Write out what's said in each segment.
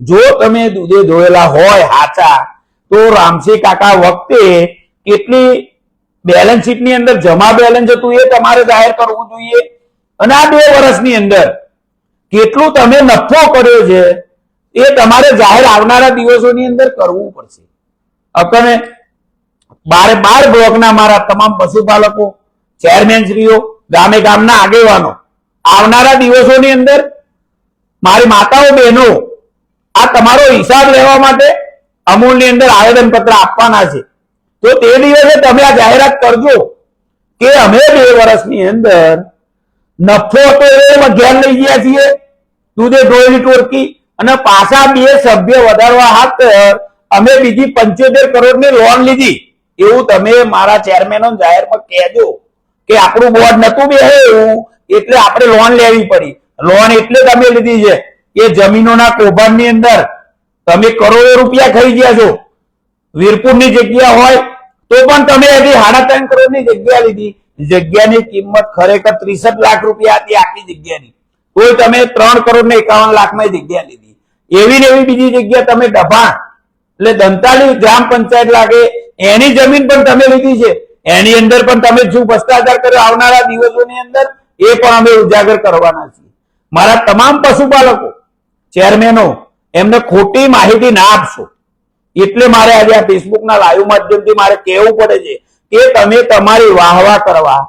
જો તમે દૂધે ધોયેલા હોય હાચા, તો રામસી કાકા વખતે કેટલી બેલેન્સ શીટની અંદર, જમા બેલેન્સ હતું એ તમારે જાહેર કરવું જોઈએ. અને આ બે વર્ષની અંદર કેટલું તમે નફો કર્યો છે, એ તમારે જાહેર આવનારા દિવસોની અંદર કરવું પડશે. અકને બારે, બાર બ્લોકના મારા તમામ પશુપાલકો ચેરમેન શ્રીઓ, ગામે ગામના આગેવાનો, આવનારા દિવસોની અંદર મારી માતાઓ બહેનો આ તમારો હિસાબ લેવા માટે અમૂલની અંદર આવેદન પત્ર આપવાના છે. તો તે દિવસે તમે આ જાહેરાત કરજો કે અમે બે વર્ષની અંદર નફો તો એમાં ઘેર લઈ ગયા છીએ, દૂધે ધોયેલી ટોળકી અને પાછા બે સભ્ય વધારવા ખાતર અમે બીજી પંચોતેર કરોડની લોન લીધી. એવું તમે મારા ચેરમેનો જાહેરમાં કહેજો કે આપણું બોર્ડ નતું બે એવું એટલે આપણે લોન લેવી પડી. લોન એટલે તમે લીધી છે. કે જમીનોના કૌભાંડની અંદર તમે કરોડો રૂપિયા ખાઈ ગયા છો. વીરપુરની જગ્યા હોય તો પણ તમે હજી સાડા ત્રણ કરોડની જગ્યા લીધી. જગ્યાની કિંમત ખરેખર ત્રીસઠ લાખ રૂપિયા હતી આખી જગ્યાની. કોઈ તમે ત્રણ કરોડ ને એકાવન લાખમાં જગ્યા લીધી. એવી ને એવી બીજી જગ્યા તમે દબાણ. એટલે દંતાલી ગ્રામ પંચાયત લાગે. એની જમીન પણ તમે લીધી છે. એની અંદર પણ તમે શું ભ્રષ્ટાચાર કર્યો? આવનારા દિવસોની અંદર એ પણ અમે ઉજાગર કરવાના છીએ. મારા તમામ પશુપાલકો ચેરમેનો એમને ખોટી માહિતી ના આપશો. એટલે મારે આજે આ ફેસબુકના લાઈવ માધ્યમથી મારે કહેવું પડે છે કે તમે તમારી વાહવા કરવા,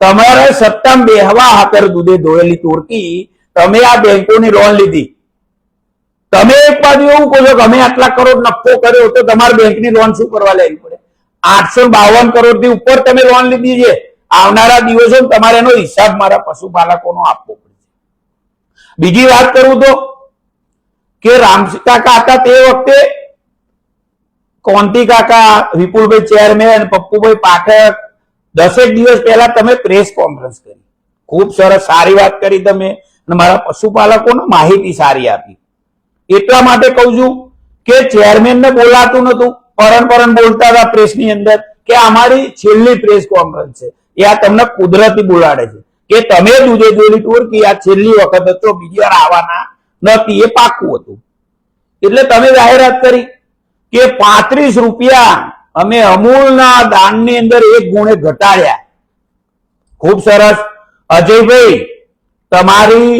તમારે સત્તામાં બેહવા હાકર દૂધે ધોયેલી તુર્કી, તમે આ બેંકોની લોન લીધી. તમે એક બાજુ એવું કહો છો કે અમે આટલા કરોડ નફો કર્યો તો તમારે બેંકની લોન શું કરવા લેવી પડે? આઠસો બાવન કરોડથી ઉપર તમે લોન લીધી છે. આવનારા દિવસો તમારે એનો હિસાબ મારા પશુપાલકોનો આપવો પડશે. બીજી વાત કરું તો કે રામજી કાકા હતા તે વખતે? કોંતી કાકા, વિપુલભાઈ ચેરમેન પપ્પુભાઈ પાઠક, દસેક દિવસ પહેલા તમે પ્રેસ કોન્ફરન્સ કરી. ખૂબ સરસ, સારી વાત કરી તમે. અને મારા પશુપાલકોને માહિતી સારી આપી. એટલા માટે કહું છું કે ચેરમેન ને બોલાતું નતું પરન પરન બોલતા હતા પ્રેસની અંદર કે અમારી છેલ્લી પ્રેસ કોન્ફરન્સ છે. એ આ તમને કુદરતી બોલાડે છે. કે તમે દૂધે દોરી ટૂર કે આ છેલ્લી વખત હતો, બીજી વાર આવવાના નથી, એ પાક્કું હતું. એટલે તમે જાહેરાત કરી કે પાંત્રીસ રૂપિયા અમે અમૂલના દાનની અંદર એક ગુણે ઘટાડ્યા. ખૂબ સરસ. અજયભાઈ, તમારી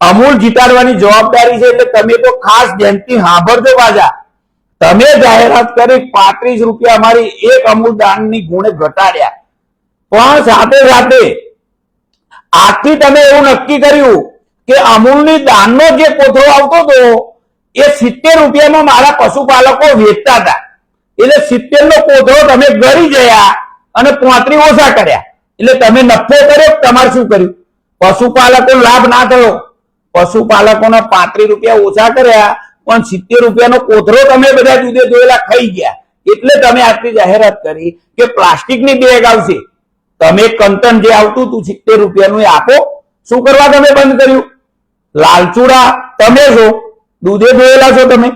અમૂલ જીતાડવાની જવાબદારી છે એટલે તમે તો ખાસ ધ્યાનથી સાંભળજો પાછા તમે જાહેરાત કરી પાંત્રીસ રૂપિયા અમારી એક અમૂલ દાનની ગુણે ઘટાડ્યા. પણ સાથે સાથે આજથી તમે એવું નક્કી કર્યું કે અમૂલની દાનનો જે કોથળો આવતો હતો, એ સિત્તેર રૂપિયામાં મારા પશુપાલકો વેચતા હતા. એટલે સિત્તેર નો કોથળો તમે ગળી ગયા અને પોત્રી ઓછા કર્યા. એટલે તમે નફો કર્યો તમારે શું કર્યું? પશુપાલકો લાભ ના થયો. પશુપાલકોના પાંત્રીસ રૂપિયા ઓછા કર્યા, પણ સિત્તેર રૂપિયાનો કોથળો તમે બધા જુદે જોયેલા ખાઈ ગયા. એટલે તમે આટલી જાહેરાત કરી કે પ્લાસ્ટિકની બેગ આવશે. તમે કંટન જે આવતું હતું સિત્તેર રૂપિયાનું એ આપો. શું કરવા તમે બંધ કર્યું? લાલચુડા, તમે છો. દૂધે ધોયેલા છો તમે.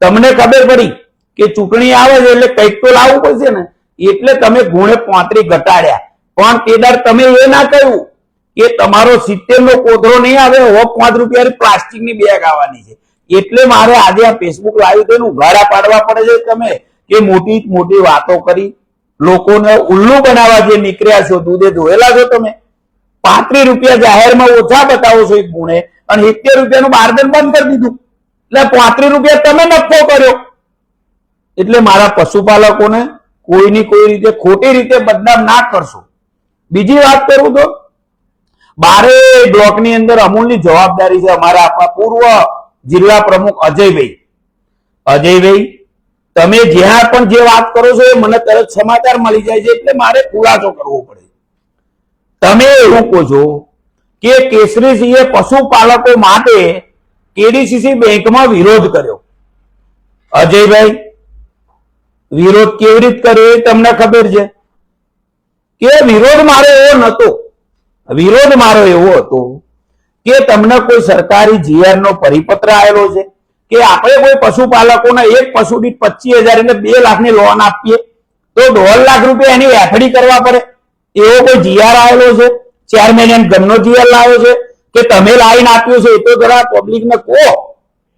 તમને ખબર પડી કે ચૂંટણી આવે છે એટલે કંઈક તો લાવવું પડશે ને. એટલે તમે ગુણે પાંત્રી ઘટાડ્યા. પણ કેદાર, તમે એ ના કહ્યું કે તમારો સિત્તેર નો કોથરો નહીં આવે, હો, પાંચ રૂપિયાની પ્લાસ્ટિકની બેગ આવવાની છે. એટલે મારે આજે આ ફેસબુક લાવ્યું તો એનું ઉઘાડા પાડવા પડે છે તમે કે મોટી મોટી વાતો કરી. લોકોને ઉલ્લુ બનાવવા જે નીકળ્યા છો, દૂધે ધોયેલા છો તમે. પાંત્રીસ રૂપિયા જાહેરમાં ઓછા બતાવો છો એક ગુણે. અને સિત્તેર રૂપિયાનું બારદાન બંધ કરી દીધું. એટલે પાંત્રીસ રૂપિયા તમે નફો કર્યો. એટલે મારા પશુપાલકોને કોઈની કોઈ રીતે ખોટી રીતે બદનામ ના કરશો. બીજી વાત કરું તો, બારે બ્લોકની અંદર અમૂલની જવાબદારી છે અમારા આપણા પૂર્વ જિલ્લા પ્રમુખ અજયભાઈ. અજયભાઈ, તમે જ્યાં પણ જે વાત કરો છો એ મને તરત સમાચાર મળી જાય છે, એટલે મારે ખુલાસો કરવો પડે. તમે એવું કહો છો કે કેસરીસિંહે પશુપાલકો માટે કેડીસીસી બેંકમાં વિરોધ કર્યો. અજયભાઈ, વિરોધ કેવી રીતે કર્યો એ તમને ખબર છે? કે વિરોધ મારો એવો નહોતો. વિરોધ મારો એવો હતો કે તમને કોઈ સરકારી જીઆર નો પરિપત્ર આવેલો છે કે આપણે કોઈ પશુપાલકોને એક પશુ દીઠ પચીસ હજાર એટલે બે લાખની લોન આપીએ તો દોઢ લાખ રૂપિયા એની એફડી કરવા પડે? એવો કોઈ જીઆર આવેલો છે? ચેરમેન એમ ગમનો જીવન લાવ્યો છે કે તમે લાઈન આપ્યો છે એ તો જરા પબ્લિક ને કહો.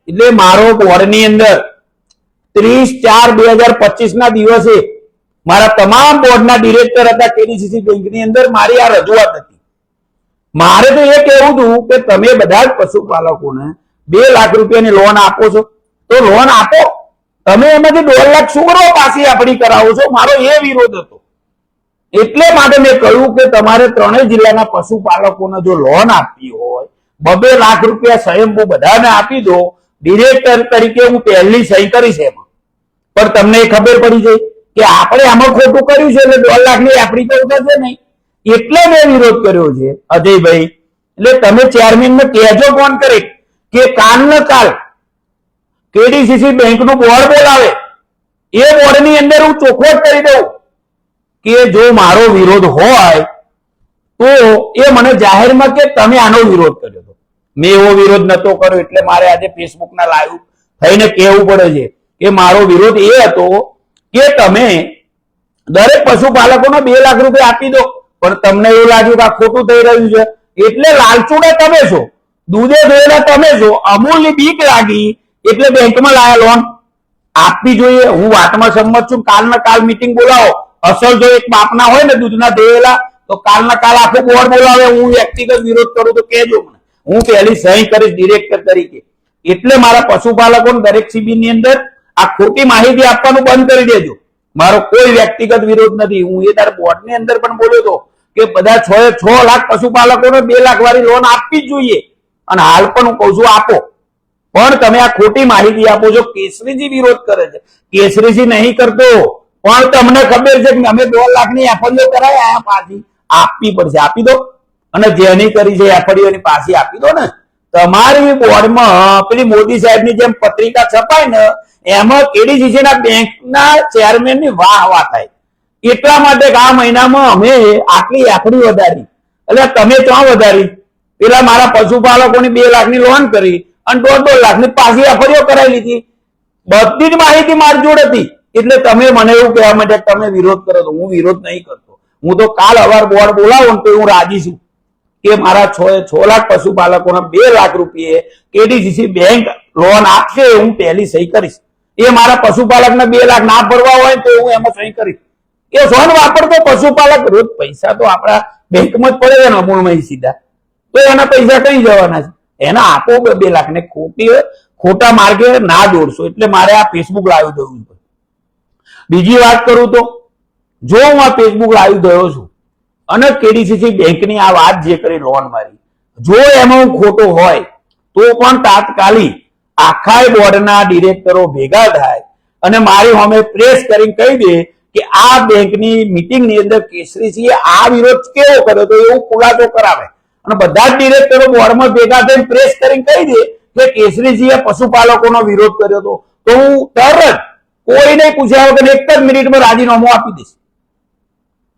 એટલે મારો બોર્ડની અંદર ત્રીસ ચાર બે હજાર પચીસ ના દિવસે મારા તમામ બોર્ડના ડિરેક્ટર હતા કેડીસીસી બેંકની અંદર મારી આ રજૂઆત હતી. મારે તો એ કહેવું હતું કે તમે બધા જ પશુપાલકોને બે લાખ રૂપિયાની લોન આપો છો. તો લોન આપો. તમે એમાંથી દોઢ લાખ શું પાછી આપણી કરાવો છો? મારો એ વિરોધ હતો. એટલે માટે મેં કહ્યું કે તમારે ત્રણેય જિલ્લાના પશુપાલકોને જો લોન આપવી હોય, બબે લાખ રૂપિયા સ્વયંભૂ બધાને આપી દો ડિરેક્ટર તરીકે હું પહેલી સહી કરીશ એમાં. પણ તમને એ ખબર પડી છે કે આપણે આમાં ખોટું કર્યું છે એટલે દોઢ લાખની આપણી તો થશે નહીં. એટલે મેં વિરોધ કર્યો છે, અજયભાઈ. એટલે તમે ચેરમેનને કહેજો ફોન કરી કે કાલ ને કાલ કેડીસીસી બેંકનું બોર્ડ બોલાવે. એ બોર્ડની અંદર હું ચોખવટ કરી દઉં. કે જો મારો વિરોધ હોય, તો એ મને જાહેરમાં કે તમે આનો વિરોધ કર્યો હતો. મેં એવો વિરોધ નતો કર્યો, એટલે મારે આજે ફેસબુક ના લાઈવ થઈને કહેવું પડે છે કે મારો વિરોધ એ હતો કે તમે દરેક પશુપાલકોને બે લાખ રૂપિયા આપી દો. પણ તમને એવું લાગ્યું કે આ ખોટું થઈ રહ્યું છે. એટલે લાલચુડા તમે છો. દૂધે ધોયેલા તમે છો. અમૂલની બીક લાગી. એટલે બેંકમાં લાયા લોન. આપવી જોઈએ. હું વાતમાં સંમત છું. કાલના કાલ મીટિંગ બોલાવો. અસલ જો એક બાપના હોય ને દૂધના ધોયેલા તો કાલના કાલ આખું બોર્ડ બોલાવે, હું વ્યક્તિગત વિરોધ કરું તો કહેજો મને. હું પહેલી સહી કરીશ ડિરેક્ટર તરીકે. એટલે મારા પશુપાલકોને દરેક શિબિરની અંદર આ ખોટી માહિતી આપવાનું બંધ કરી દેજો. મારો કોઈ વ્યક્તિગત વિરોધ નથી. હું એ તારા બોર્ડની અંદર પણ બોલ્યો હતો કે બધા છ છ લાખ પશુપાલકોને બે લાખ વાળી લોન આપવી જ જોઈએ. અને હાલ પણ હું કહું છું, આપો. પણ તમે આ ખોટી માહિતી આપો છો. કેસરીજી વિરોધ કરે છે. કેસરીજી નહીં કરતો. પણ તમને ખબર છે કે અમે દોઢ લાખની એફડીઓ કરાવી, આ પાછી આપવી પડશે. આપી દો. અને જેની કરી છે એફડીઓની પાછી આપી દો ને. તમારી બોર્ડમાં પેલી મોદી સાહેબની જેમ પત્રિકા છપાય ને, એમાં કેડીસીસીના બેંકના ચેરમેનની વાહ વાહ થાય. એટલા માટે આ મહિનામાં અમે આટલી એફડી વધારી. એટલે તમે ક્યાં વધારી? પેલા મારા પશુપાલકોની બે લાખની લોન કરી અને દોઢ દોઢ લાખની પાછી એફડીઓ કરાવી લીધી. બધી જ માહિતી મારી જોડે હતી. એટલે તમે મને એવું કહેવા માટે તમે વિરોધ કરો તો હું વિરોધ નહીં કરતો. હું તો કાલ અવાર બોર્ડ બોલાવો ને તો હું રાજી છું કે મારા છ છ લાખ પશુપાલકોના બે લાખ રૂપિયે કેડીસીસી બેંક લોન આપશે હું પહેલી સહી કરીશ. એ મારા પશુપાલકને બે લાખ ના ભરવા હોય તો હું એમાં સહી કરીશ. એ સોન વાપરતો પશુપાલક રોજ પૈસા તો આપણા બેંકમાં જ પડે ને અમૂળમાં સીધા. તો એના પૈસા કઈ જવાના છે? એના આપો બે- લાખ ને ખોટી ખોટા માર્ગે ના દોડશો. એટલે મારે આ ફેસબુક લાવી દઉં બીજી વાત કરું તો, જો હું આ ફેસબુક લાવી ગયો છું, અને કેડીસીસી બેંકની આ વાત જે કરી લોન મારી, જો એમાં હું ખોટો હોય, તો પણ તાત્કાલિક આખા બોર્ડના ડિરેક્ટરો ભેગા થાય અને મારી હોમે પ્રેસ કરીને કહી દે કે આ બેંકની મિટિંગની અંદર કેસરીસીએ આ વિરોધ કેવો કર્યો તો એવું ખુલાસો કરાવે. અને બધા જ ડિરેક્ટરો બોર્ડમાં ભેગા થઈને પ્રેસ કરીને કહી દે કે કેસરીજીએ પશુપાલકોનો વિરોધ કર્યો હતો. તો હું તરત કોઈને પૂછ્યા વગર એક જ મિનિટમાં રાજીનામું આપી દઈશ.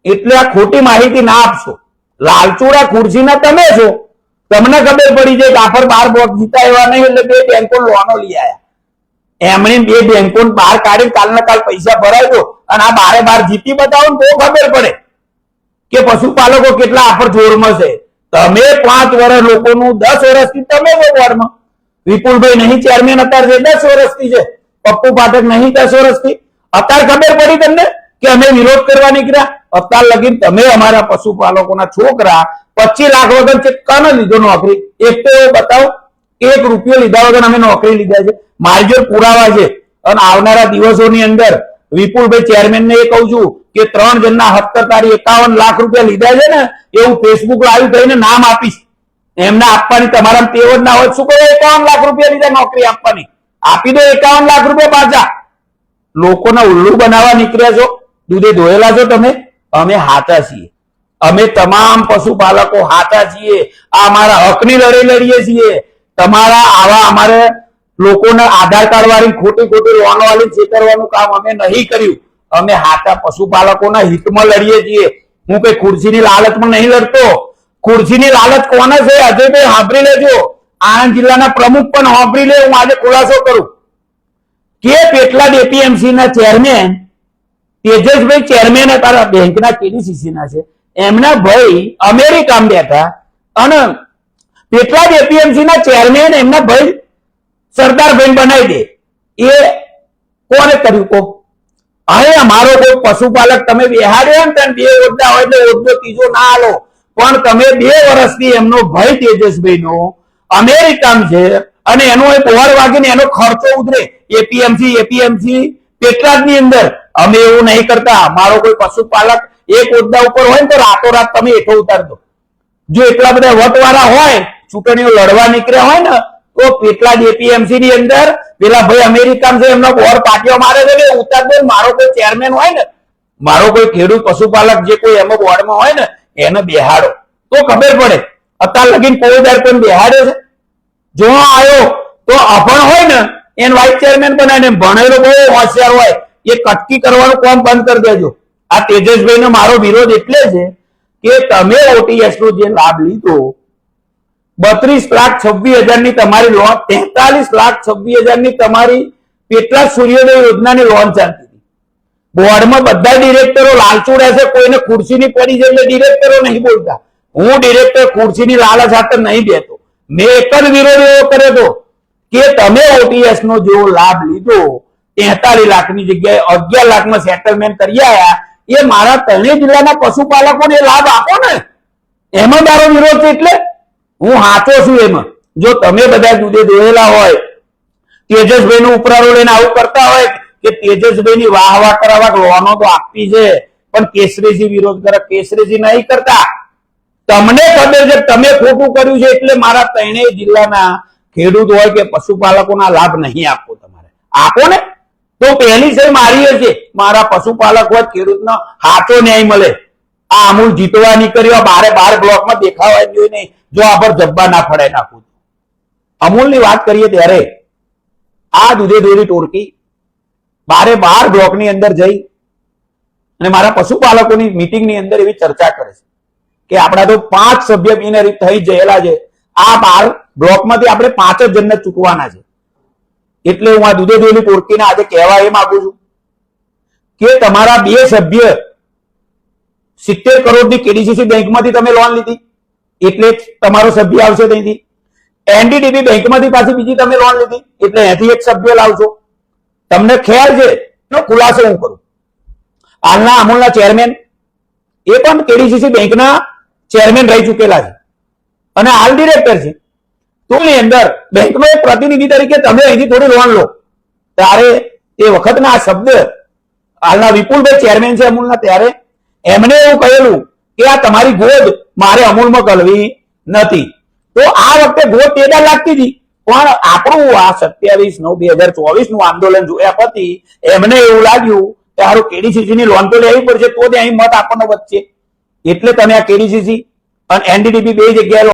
એટલે આ ખોટી માહિતી ના આપશો. લાલચોડા ખુરશીના તમે છો. તમને ખબર પડી જાય કે બાર બોટ જીતા એવા નહીં, એટલે બે બેંકો લોનો લઈ આવ્યા એમણે બે બેંકો બહાર કાઢી કાલના કાલ પૈસા ભરાય દો અને આ બારે બાર જીતી બતાવો ને તો ખબર પડે કે પશુપાલકો કેટલા આફર જોરમાં છે. તમે પાંચ વર્ષ લોકોનું દસ વર્ષથી તમે બોર્ડમાં વિપુલભાઈ નહીં ચેરમેન અત્યારે દસ વર્ષથી છે. પપ્પુ પાઠક નહીં દસ વર્ષથી અત્યારે ખબર પડી તમને કે અમે વિરોધ કરવા નીકળ્યા. અત્યાર લગીન તમે અમારા પશુપાલકોના છોકરા પચીસ લાખ વગર છે કને લીધો નોકરી. એક તો બતાવો, એક રૂપિયો લીધા વગર અમે નોકરી લીધા છે. મારી જોડે પુરાવા છે. અને આવનારા દિવસોની અંદર વિપુલભાઈ ચેરમેન ને એ કહું છું કે ત્રણ જણના સત્તર તારીખ એકાવન લાખ રૂપિયા લીધા છે ને, એવું ફેસબુક લાઈવ કરીને નામ આપીશ. એમને આપવાની તમારા ટેવ ના હોય. શું કહો એકાવન લાખ રૂપિયા લીધા નોકરી આપવાની. આપી દો એકાવન લાખ રૂપિયા પાછા. લોકોના ઉલ્લુ બનાવવા નીકળ્યા છો. દૂધે ધોયેલા છો તમે? અમે હાથા છીએ. અમે તમામ પશુપાલકો હાથા છીએ. આ અમારા હકની લડાઈ લડીએ છીએ. તમારા આવા અમારે લોકોના આધાર કાર્ડ વાળી ખોટી ખોટી લોનો વાળી છેતરવાનું કામ અમે નહીં કર્યું. અમે હાથા પશુપાલકોના હિતમાં લડીએ છીએ. હું કઈ ખુરશીની લાલચમાં નહીં લડતો. ખુરશીની લાલચ કોને છે? અજયભાઈ સાંભળી લેજો. આણંદ જિલ્લાના પ્રમુખ પણ સાંભળી લે, હું આજે ખુલાસો કરું. કે પેટલાદ એપીએમસી ના ચેરમેન તેજસભાઈ ચેરમેન હતા બેંકના કેડીસીસી ના છે. એમના ભાઈ અમેરિકામાં બેઠા અને પેટલાદ એપીએમસી ના ચેરમેન એમના ભાઈ સરદારભાઈ બનાવી દે. એ કોને કર્યું કો હવે અમારો કોઈ પશુપાલક, તમે બેહાડ્યો ને બે હોદ્દા હોય એટલે હોદ્દો ત્રીજો ના આલો. પણ તમે બે વર્ષથી એમનો ભય તેજસભાઈ નો અમેરિકામાં છે અને એનો એક ઓવર વાગીને એનો ખર્ચો ઉતરે. એપીએમસી એપીએમસી પેટલાદની અંદર. અમે એવું નહીં કરતા. મારો કોઈ પશુપાલક એક હોદ્દા ઉપર હોય ને તો રાતોરાત તમે એઠો ઉતાર દો. જો એટલા બધા વટવાળા હોય, ચૂંટણીઓ લડવા નીકળ્યા હોય ને, તો પેટલાદ એપીએમસી ની અંદર પેલા ભાઈ અમેરિકામાં છે, એમનો ઓર પાટિયો મારે છે કે ઉતાર દે મારો કોઈ ચેરમેન હોય ને, મારો કોઈ ખેડૂત પશુપાલક જે કોઈ એમાં બોર્ડમાં હોય ને, એને બેહાડો. તો ખબર પડે. અત્યાર લગીન કોઈ પણ કોઈ છે. જો આવ્યો તો અભણ હોય ને, એને વાઇસ ચેરમેન બનાવીને ભણેલો બહુ હોશિયાર હોય, એ કટકી કરવાનું કામ બંધ કરી દેજો. આ તેજસભાઈ મારો વિરોધ એટલે છે કે તમે ઓટીએસ નો જે લાભ લીધો, બત્રીસ લાખ છવ્વીસ હજારની તમારી લોન તેતાલીસ લાખ છવ્વીસ હજારની તમારી કેટલા સૂર્યોદય યોજનાની લોન ચાલતી હતી. બોર્ડમાં બધા ડિરેક્ટરો લાલચુ રહેશે, કોઈને ખુરશીની પડી છે એટલે ડિરેક્ટરો નહીં બોલતા. હું ડિરેક્ટર ખુરશીની લાલચ હાથે નહીં બેતો મેં એક જ વિરોધ એવો કર્યો હતો કે તમે ઓટીએસ નો જેવો લાભ લીધો, તેતાલીસ લાખની જગ્યાએ અગિયાર લાખમાં સેટલમેન્ટ કરી આવ્યા એ મારા ત્રણેય જિલ્લાના પશુપાલકોને લાભ આપો ને. એમાં મારો વિરોધ છે એટલે હું હાચો છું એમાં. જો તમે બધા દૂધે દોયેલા હોય તેજસભાઈ નું ઉપરાળો લઈને આવું કરતા હોય કે તેજસભાઈ ની વાહ વાહ કરાવવા લોનો તો આપવી છે પણ કેસરીજી વિરોધ કરે કેસરીજી નહીં કરતા તમને ખબર છે તમે ખોટું કર્યું છે એટલે મારા ત્રણેય જિલ્લાના ખેડૂત હોય કે પશુપાલકોના લાભ નહીં આપવો તમારે. આપો ને? તો પહેલી છે મારી હશે મારા પશુપાલક હોય, ખેડૂતનો હાચો ન્યાય મળે. આ અમૂલ જીતવા નીકળ્યો બારે બાર બ્લોકમાં દેખાવા જોઈએ નહીં જો આ પર જબ્બા ના ફડાઈ નાખું અમૂલની વાત કરીએ ત્યારે આ દૂધે દોરી ટોળકી બારે બાર બ્લોકની અંદર જઈ અને મારા પશુપાલકોની મિટિંગની અંદર એવી ચર્ચા કરે છે. કે આપણા તો પાંચ સભ્ય બિનહરીફ થઈ ગયેલા છે. આ બાર બ્લોકમાંથી આપણે પાંચ જ જણને ચૂકવાના છે. એટલે હું આ દૂધે દૂધની ટોળકીને આજે કહેવા એ માંગુ છું કે તમારા બે સભ્ય સિત્તેર કરોડની કેડીસીસી બેંકમાંથી તમે લોન લીધી, એટલે તમારો સભ્ય આવશે ત્યાંથી. એનડીડીબી બેંકમાંથી પાછી બીજી તમે લોન લીધી, એટલે એથી એક સભ્ય લાવશો. તમને ખ્યાલ છે? એનો ખુલાસો હું કરું. હાલના અમૂલના ચેરમેન એ પણ કેડીસીસી બેંકના ચેરમેન રહી ચૂકેલા છે. અને હાલ ડિરેક્ટર છે. તો એની અંદર બેંકનો એક પ્રતિનિધિ તરીકે તમે અહીંથી થોડી લોન લો. ત્યારે એ વખતના આ શબ્દ હાલના વિપુલભાઈ ચેરમેન છે અમૂલના, ત્યારે એમને એવું કહેલું કે આ તમારી ગોદ મારે અમૂલમાં કરવી નથી. તો આ વખતે ગોદ તેડા લાગતી હતી. પણ આપણું આ સત્યાવીસ નવ બે હજાર ચોવીસનું આંદોલન જોયા પછી એમને એવું લાગ્યું કે હારું કેડીસીસી ની લોન તો લેવી પડશે, તો જ અહીં મત આપણને વચ્ચે એટલે તમે આ કેડીસીસી અને એનડીડીબી બે જગ્યાએ